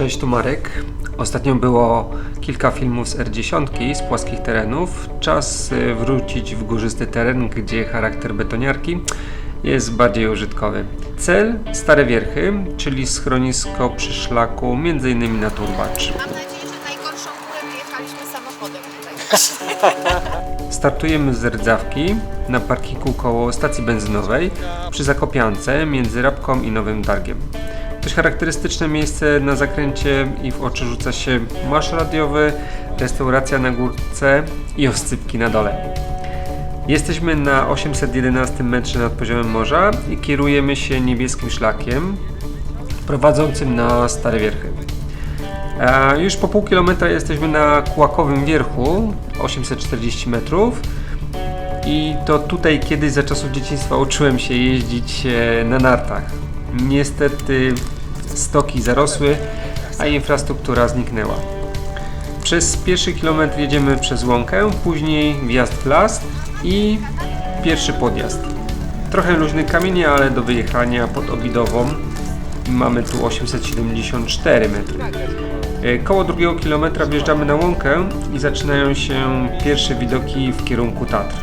Cześć, tu Marek. Ostatnio było kilka filmów z R10 z płaskich terenów. Czas y, wrócić w górzysty teren, gdzie charakter betoniarki jest bardziej użytkowy. Cel Stare Wierchy, czyli schronisko przy szlaku, m.in. na Turbacz. Mam nadzieję, że najgorszą górę wyjechaliśmy samochodem tutaj. Startujemy z Rdzawki na parkingu koło stacji benzynowej przy Zakopiance między Rabką i Nowym Targiem. Dość charakterystyczne miejsce na zakręcie i w oczy rzuca się masz radiowy, restauracja na górce i oscypki na dole. Jesteśmy na 811 metrze nad poziomem morza i kierujemy się niebieskim szlakiem prowadzącym na Stare Wierchy. Już po pół kilometra jesteśmy na Kłakowym Wierchu, 840 metrów. I to tutaj kiedyś za czasów dzieciństwa uczyłem się jeździć e, na nartach. Niestety stoki zarosły, a infrastruktura zniknęła. Przez pierwszy kilometr jedziemy przez łąkę, później wjazd w las i pierwszy podjazd. Trochę luźny kamienie, ale do wyjechania pod Obidową mamy tu 874 metry. E, Koło drugiego kilometra wjeżdżamy na łąkę i zaczynają się pierwsze widoki w kierunku Tatr.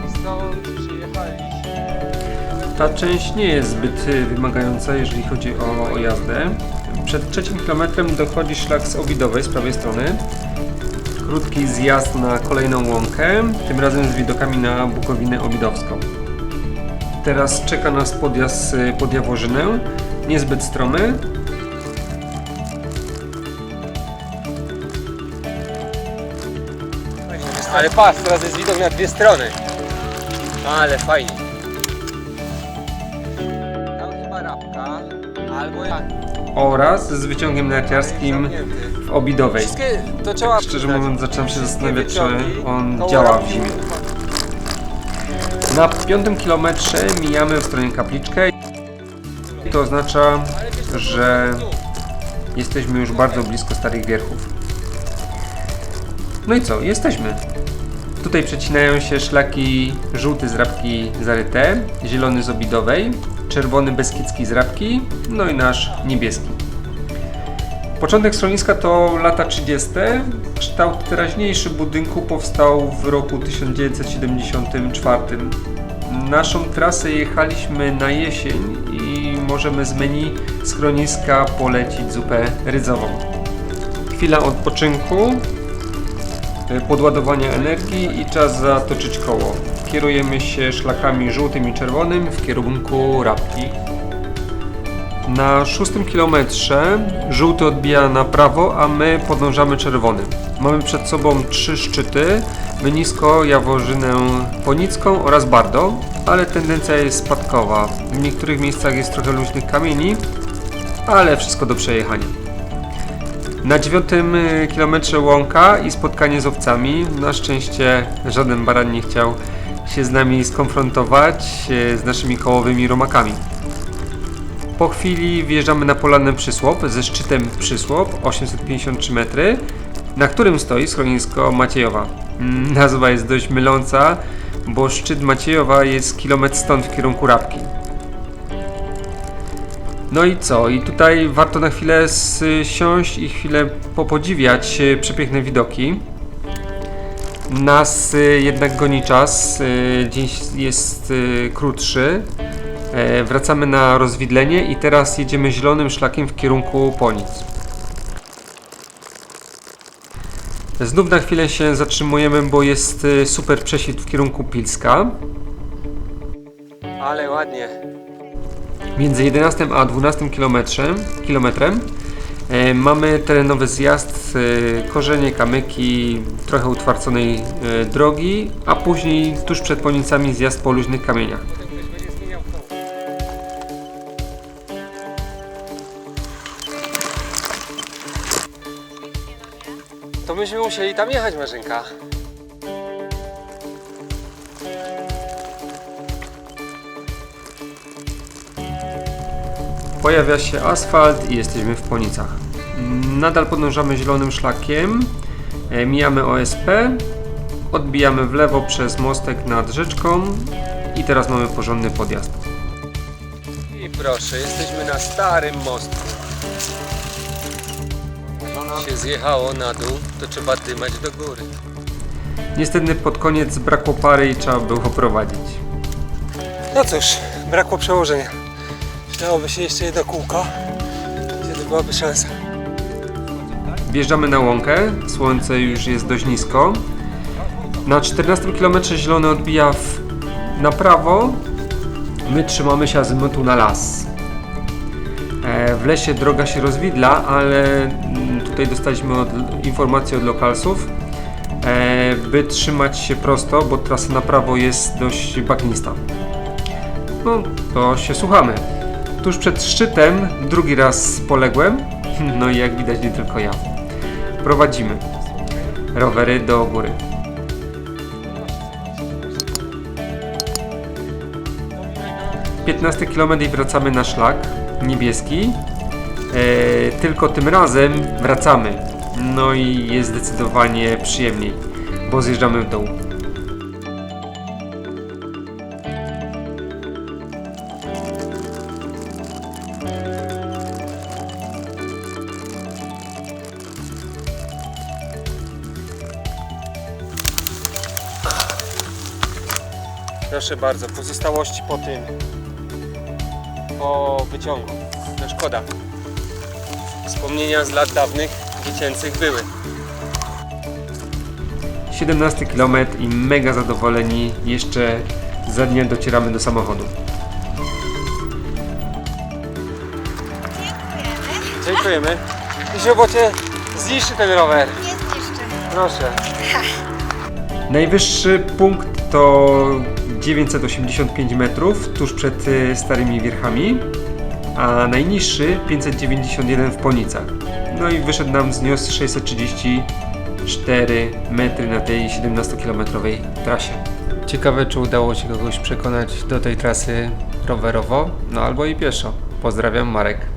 Ta część nie jest zbyt y, wymagająca, jeżeli chodzi o, o jazdę. Przed trzecim kilometrem dochodzi szlak z Obidowej z prawej strony. Krótki zjazd na kolejną łąkę, tym razem z widokami na Bukowinę Obidowską. Teraz czeka nas podjazd y, pod Jaworzynę, niezbyt stromy, Ale patrz, teraz jest widok na dwie strony. Ale fajnie. Oraz z wyciągiem narciarskim w Obidowej. Trzeba Szczerze mówiąc, zaczynam się zastanawiać, czy on działa w zimie. Na piątym kilometrze mijamy w stronie kapliczkę. I to oznacza, że jesteśmy już bardzo blisko Starych Wierchów. No i co? Jesteśmy. Tutaj przecinają się szlaki żółty z rabki zaryte, zielony z obidowej, czerwony beskidzki z rabki, no i nasz niebieski. Początek schroniska to lata 30. Kształt teraźniejszy budynku powstał w roku 1974. Naszą trasę jechaliśmy na jesień i możemy z menu schroniska polecić zupę rydzową. Chwila odpoczynku, podładowania energii i czas zatoczyć koło. Kierujemy się szlakami żółtym i czerwonym w kierunku Rabki. Na szóstym kilometrze żółty odbija na prawo, a my podążamy czerwonym. Mamy przed sobą trzy szczyty, Mynisko, Jaworzynę Ponicką oraz Bardo, ale tendencja jest spadkowa. W niektórych miejscach jest trochę luźnych kamieni, ale wszystko do przejechania. Na dziewiątym y, kilometrze łąka i spotkanie z owcami. Na szczęście żaden baran nie chciał się z nami skonfrontować y, z naszymi kołowymi romakami. Po chwili wjeżdżamy na polanę Przysłop ze szczytem Przysłop 853 metry, na którym stoi schronisko Maciejowa. Mm, Nazwa jest dość myląca, bo szczyt Maciejowa jest kilometr stąd w kierunku Rabki. No i co? I tutaj warto na chwilę siąść i chwilę popodziwiać e, przepiękne widoki. Nas e, jednak goni czas, e, dzień jest e, krótszy. E, Wracamy na rozwidlenie i teraz jedziemy zielonym szlakiem w kierunku Ponic. Znów na chwilę się zatrzymujemy, bo jest super prześwit w kierunku Pilska. Ale ładnie. Między 11 a 12 kilometrem, kilometrem mamy terenowy zjazd, e, korzenie, kamyki, trochę utwarconej e, drogi, a później tuż przed Ponicami zjazd po luźnych kamieniach. To myśmy musieli tam jechać, Marzenka. Pojawia się asfalt i jesteśmy w Ponicach. Nadal podążamy zielonym szlakiem, e, mijamy OSP, odbijamy w lewo przez mostek nad rzeczką i teraz mamy porządny podjazd. I proszę, jesteśmy na starym mostku. się zjechało na dół, to trzeba dymać do góry. Niestety pod koniec brakło pary i trzeba było prowadzić. No cóż, brakło przełożenia. Przydałoby się jeszcze jedno kółko, wtedy byłaby szansa. Wjeżdżamy na łąkę, słońce już jest dość nisko. Na 14 km zielony odbija w, na prawo. My trzymamy się azymutu na las. E, w lesie droga się rozwidla, ale mm, tutaj dostaliśmy od, informację od lokalsów, e, by trzymać się prosto, bo trasa na prawo jest dość bagnista. No, to się słuchamy. Tuż przed szczytem drugi raz poległem, no i jak widać nie tylko ja. Prowadzimy rowery do góry. Piętnasty km i wracamy na szlak niebieski. E, tylko tym razem wracamy. No i jest zdecydowanie przyjemniej, bo zjeżdżamy w dół. Proszę bardzo, pozostałości po tym, po wyciągu. No szkoda. Wspomnienia z lat dawnych, dziecięcych były. 17 km i mega zadowoleni. Jeszcze za dnia docieramy do samochodu. Dziękujemy. Dziękujemy. I się bocie zniszczy ten rower. Nie zniszczy. Proszę. Najwyższy punkt to 985 metrów tuż przed y, Starymi Wierchami, a najniższy 591 w Ponicach. No i wyszedł nam znios 634 metry na tej 17-kilometrowej trasie. Ciekawe, czy udało się kogoś przekonać do tej trasy rowerowo, no albo i pieszo. Pozdrawiam, Marek.